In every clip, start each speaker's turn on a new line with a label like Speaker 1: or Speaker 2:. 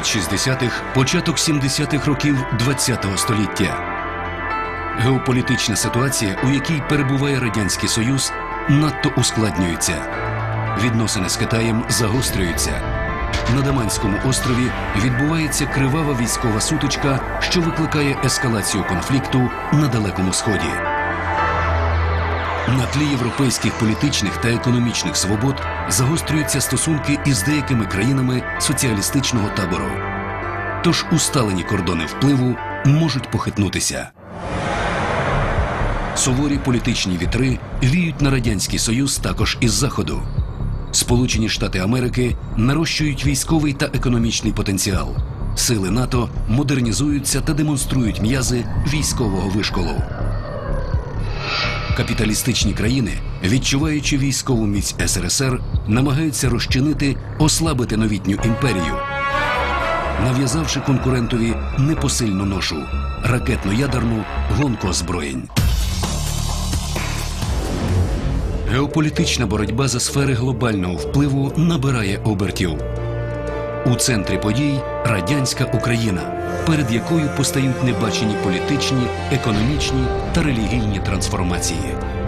Speaker 1: Кінець 60-х, початок 70-х років ХХ століття. Геополітична ситуація, у якій перебуває Радянський Союз, надто ускладнюється. Відносини з Китаєм загострюються. На Даманському острові відбувається кривава військова сутичка, що викликає ескалацію конфлікту на Далекому Сході. На тлі європейських політичних та економічних свобод загострюються стосунки із деякими країнами соціалістичного табору. Тож усталені кордони впливу можуть похитнутися. Суворі політичні вітри віють на радянський союз також із заходу. Сполучені Штати Америки нарощують військовий та економічний потенціал. Сили НАТО модернізуються та демонструють м'язи військового вишколу. Капіталістичні країни, відчуваючи військову міць СРСР, намагаються розчинити, ослабити новітню імперію, нав'язавши конкурентові непосильну ношу ракетно-ядерну гонку озброєнь. Геополітична боротьба за сфери глобального впливу набирає обертів. У центрі подій радянська Україна, перед якою постають небачені політичні, економічні та релігійні трансформації. –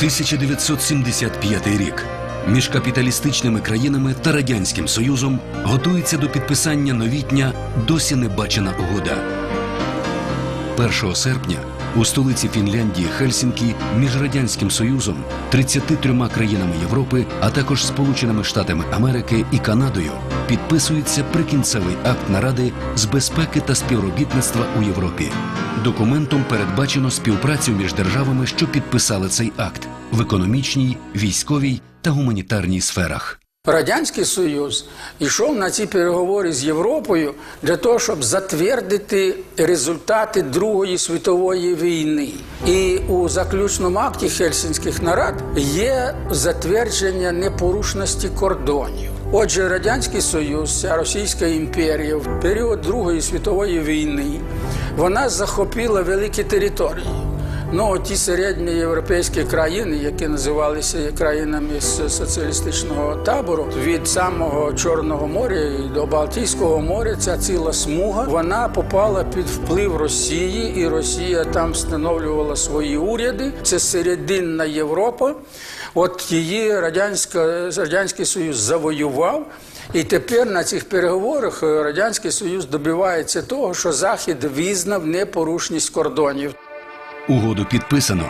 Speaker 1: 1975 рік. Між капіталістичними країнами та радянським союзом готується до підписання новітня досі не бачена угода. 1 серпня у столиці Фінляндії Хельсінкі між радянським союзом, 33 країнами Європи, а також Сполученими Штатами Америки і Канадою підписується прикінцевий акт наради з безпеки та співробітництва у Європі. Документом передбачено співпрацю між державами, що підписали цей акт в економічній, військовій та гуманітарній сферах.
Speaker 2: Радянський Союз йшов на ці переговори з Європою для того, щоб затвердити результати Другої світової війни. І у заключному акті Хельсінських нарад є затвердження непорушності кордонів. Отже, Радянський Союз, вся Російська імперія в період Другої світової війни вона захопила великі території. Ну, ті середні європейські країни, які називалися країнами соціалістичного табору, від самого Чорного моря до Балтійського моря, ця ціла смуга, вона попала під вплив Росії, і Росія там встановлювала свої уряди. Це серединна Європа. От її радянська радянський союз завоював. І тепер на цих переговорах радянський союз добивається того, що захід визнав непорушність кордонів.
Speaker 1: Угоду підписано.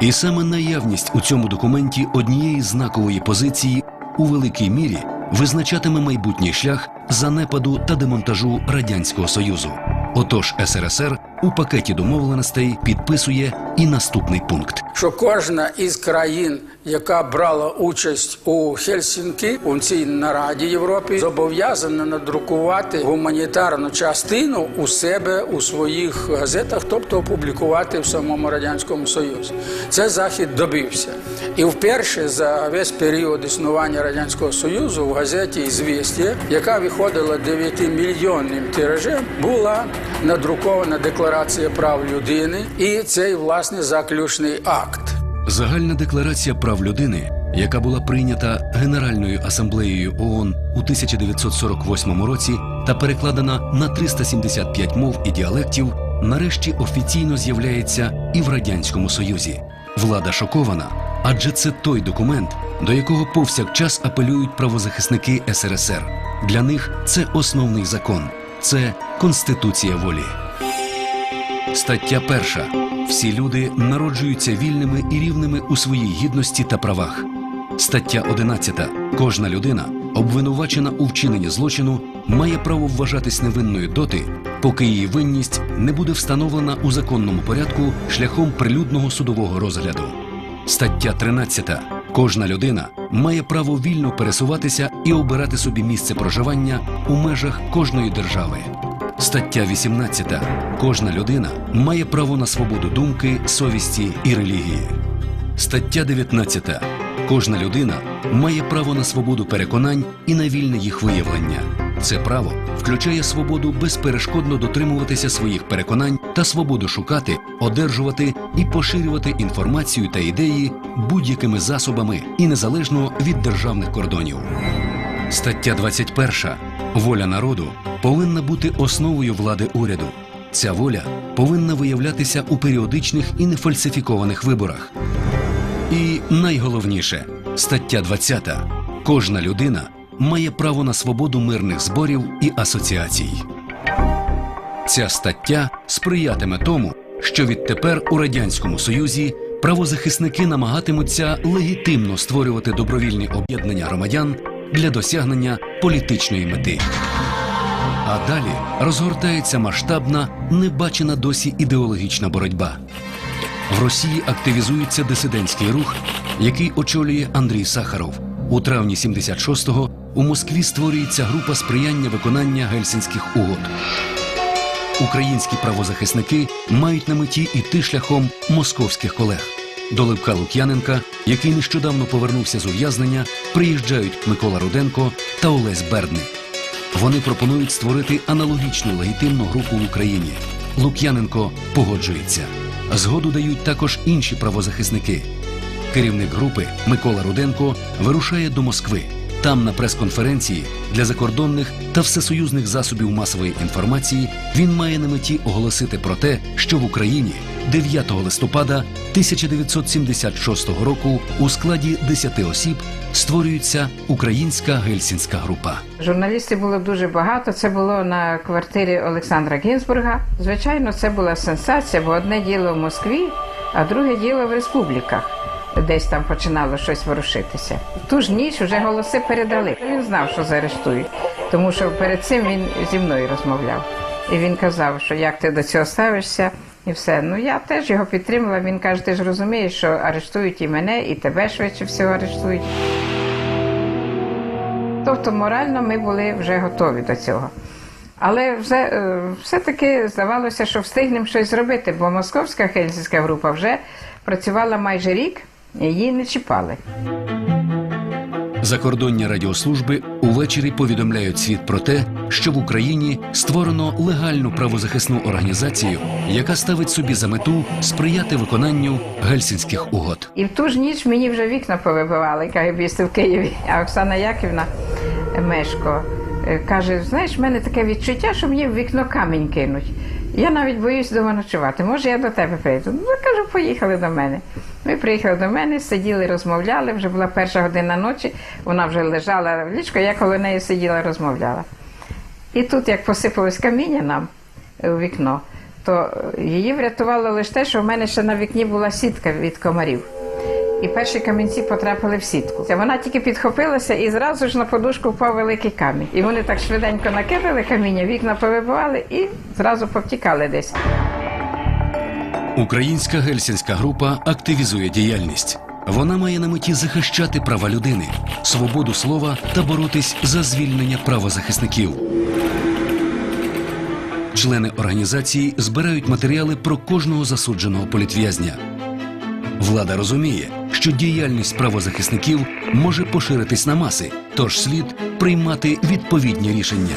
Speaker 1: І саме наявність у цьому документі однієї знакової позиції у великій мірі визначатиме майбутній шлях занепаду та демонтажу Радянського Союзу. Отож, СРСР у пакеті домовленостей підписує і наступний пункт.
Speaker 2: Що кожна із країн, яка брала участь у Хельсінкі у цій нараді Європи, зобов'язана надрукувати гуманітарну частину у себе у своїх газетах, тобто опублікувати в самому радянському союзі. Це захід добився, і вперше за весь період існування радянського союзу в газеті «Ізвістія», яка виходила 9 мільйонним тиражем, була надрукована декларація прав людини і цей власне заключний акт.
Speaker 1: Загальна декларація прав людини, яка була прийнята Генеральною асамблеєю ООН у 1948 році та перекладена на 375 мов і діалектів, нарешті офіційно з'являється і в радянському союзі. Влада шокована, адже це той документ, до якого повсякчас апелюють правозахисники СРСР. Для них це основний закон, це конституція волі. Стаття перша. Всі люди народжуються вільними і рівними у своїй гідності та правах. Стаття 11. Кожна людина, обвинувачена у вчиненні злочину, має право вважатись невинною доти, поки її винність не буде встановлена у законному порядку шляхом прилюдного судового розгляду. Стаття 13. Кожна людина має право вільно пересуватися і обирати собі місце проживання у межах кожної держави. Стаття 18. Кожна людина має право на свободу думки, совісті і релігії. Стаття 19. Кожна людина має право на свободу переконань і на вільне їх виявлення. Це право включає свободу безперешкодно дотримуватися своїх переконань та свободу шукати, одержувати і поширювати інформацію та ідеї будь-якими засобами і незалежно від державних кордонів. Стаття 21. Воля народу повинна бути основою влади уряду. Ця воля повинна виявлятися у періодичних і нефальсифікованих виборах. І найголовніше стаття 20. Кожна людина має право на свободу мирних зборів і асоціацій. Ця стаття сприятиме тому, що відтепер у радянському союзі правозахисники намагатимуться легітимно створювати добровільні об'єднання громадян для досягнення політичної мети. А далі розгортається масштабна, небачена досі ідеологічна боротьба. В Росії активізується дисидентський рух, який очолює Андрій Сахаров. У травні 76-го у Москві створюється група сприяння виконання гельсінських угод. Українські правозахисники мають на меті іти шляхом московських колег. До Левка Лук'яненка, який нещодавно повернувся з ув'язнення, приїжджають Микола Руденко та Олесь Бердник. Вони пропонують створити аналогічну легітимну групу в Україні. Лук'яненко погоджується. Згоду дають також інші правозахисники. Керівник групи Микола Руденко вирушає до Москви. Там, на прес-конференції для закордонних та всесоюзних засобів масової інформації, він має на меті оголосити про те, що в Україні 9 листопада 1976 року у складі 10 осіб створюється Українська гельсінська група.
Speaker 3: Журналістів було дуже багато. Це було на квартирі Олександра Гінзбурга. Звичайно, це була сенсація, бо одне діло в Москві, а друге діло в республіках. Десь там починало щось ворушитися. Ту ж ніч вже голоси передали. Він знав, що заарештують, тому що перед цим він зі мною розмовляв. І він казав, що як ти до цього ставишся, і все. Ну я теж його підтримала. Він каже, ти ж розумієш, що арештують і мене, і тебе швидше всього арештують. Тобто морально ми були вже готові до цього. Але вже, е, все-таки здавалося, що встигнемо щось зробити, бо московська хельсінська група вже працювала майже рік, її не чіпали.
Speaker 1: Закордонні радіослужби увечері повідомляють світ про те, що в Україні створено легальну правозахисну організацію, яка ставить собі за мету сприяти виконанню гельсінських угод.
Speaker 3: І в ту ж ніч мені вже вікна повибивали КГБісти в Києві. А Оксана Яківна е, Мешко е, каже: знаєш, в мене таке відчуття, що мені в вікно камінь кинуть. Я навіть боюсь дома ночувати. Може, я до тебе прийду? Ну, кажу, поїхали до мене. Ми приїхали до мене, сиділи, розмовляли. Вже була перша година ночі, вона вже лежала в ліжку, я коло неї сиділа, розмовляла. І тут, як посипалось каміння нам у вікно, то її врятувало лише те, що в мене ще на вікні була сітка від комарів. І перші камінці потрапили в сітку. Вона тільки підхопилася і зразу ж на подушку впав великий камінь. І вони так швиденько накидали каміння, вікна повибивали і зразу повтікали десь.
Speaker 1: Українська гельсінська група активізує діяльність. Вона має на меті захищати права людини, свободу слова та боротись за звільнення правозахисників. Члени організації збирають матеріали про кожного засудженого політв'язня. Влада розуміє, що діяльність правозахисників може поширитись на маси, тож слід приймати відповідні рішення.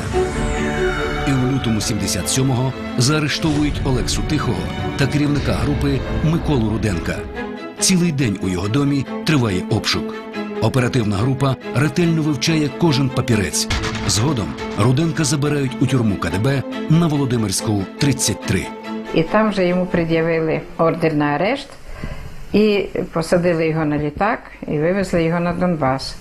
Speaker 1: Лютому 77-го заарештовують Олексу Тихого та керівника групи Миколу Руденка. Цілий день у його домі триває обшук. Оперативна група ретельно вивчає кожен папірець. Згодом Руденка забирають у тюрму КДБ на Володимирську 33.
Speaker 3: І там вже йому пред'явили ордер на арешт, і посадили його на літак і вивезли його на Донбас.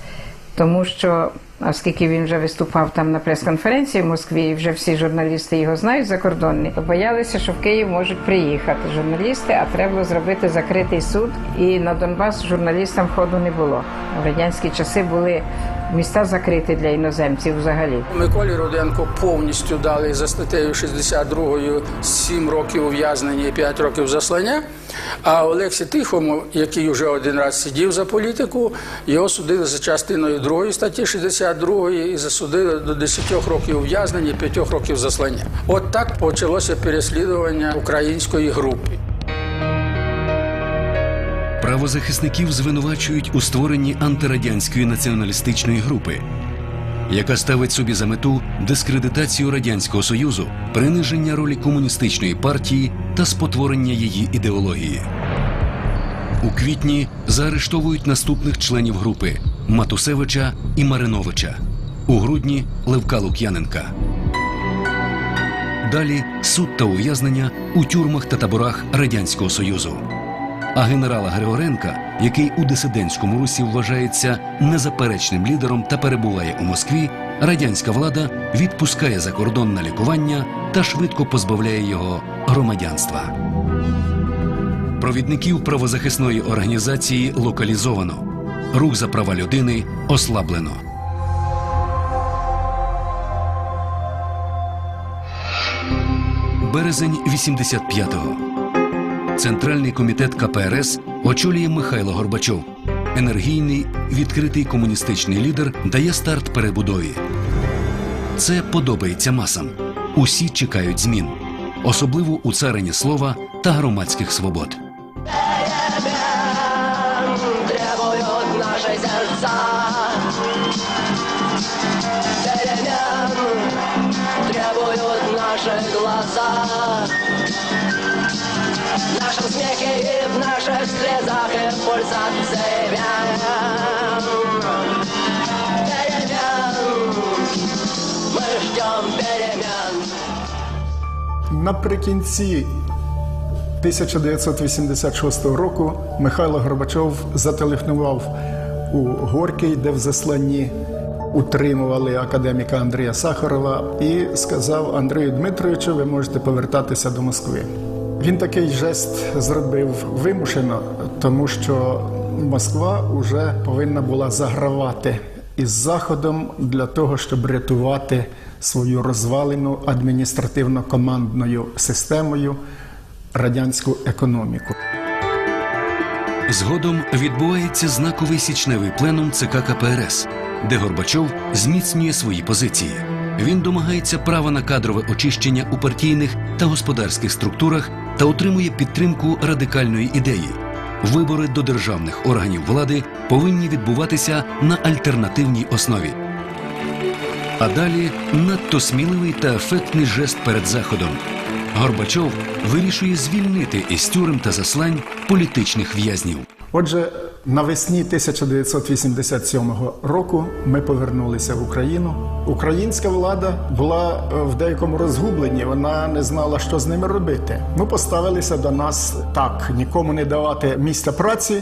Speaker 3: Тому що, оскільки він вже виступав там на прес-конференції в Москві, і вже всі журналісти його знають закордонні, боялися, що в Київ можуть приїхати журналісти, а треба було зробити закритий суд. І на Донбас журналістам ходу не було. В радянські часи були Міста закриті для іноземців взагалі.
Speaker 2: Миколі Руденко повністю дали за статтею 62 7 років ув'язнення і 5 років заслання. А Олексі Тихому, який вже один раз сидів за політику, його судили за частиною 2 статті 62 і засудили до 10 років ув'язнення і 5 років заслання. От так почалося переслідування української групи.
Speaker 1: Правозахисників звинувачують у створенні антирадянської націоналістичної групи, яка ставить собі за мету дискредитацію радянського союзу, приниження ролі комуністичної партії та спотворення її ідеології. У квітні заарештовують наступних членів групи Матусевича і Мариновича. У грудні Левка Лук'яненка. Далі суд та ув'язнення у тюрмах та таборах Радянського Союзу. А генерала Григоренка, який у дисидентському русі вважається незаперечним лідером та перебуває у Москві, радянська влада відпускає за кордон на лікування та швидко позбавляє його громадянства. Провідників правозахисної організації локалізовано. Рух за права людини ослаблено. Березень 85-го. Центральний комітет КПРС очолює Михайло Горбачов. Енергійний, відкритий комуністичний лідер дає старт перебудові. Це подобається масам. Усі чекають змін, особливо у царині слова та громадських свобод.
Speaker 4: требуют наши сердца. Перемен требуют наши глаза. Нашем смехе и в наших слезах и в пульсации.
Speaker 5: Наприкінці 1986 року Михайло Горбачов зателефонував у Горький, де в засланні утримували академіка Андрія Сахарова, і сказав Андрію Дмитровичу, ви можете повертатися до Москви. Він такий жест зробив вимушено, тому що Москва вже повинна була загравати із Заходом для того, щоб рятувати свою розвалену адміністративно-командною системою радянську економіку.
Speaker 1: Згодом відбувається знаковий січневий пленум ЦК КПРС, де Горбачов зміцнює свої позиції. Він домагається права на кадрове очищення у партійних та господарських структурах та отримує підтримку радикальної ідеї. Вибори до державних органів влади повинні відбуватися на альтернативній основі. А далі надто сміливий та ефектний жест перед заходом. Горбачов вирішує звільнити із тюрем та заслань політичних в'язнів.
Speaker 5: Отже, навесні 1987 року ми повернулися в Україну. Українська влада була е, в деякому розгубленні, вона не знала, що з ними робити. Ми поставилися до нас так: нікому не давати місця праці,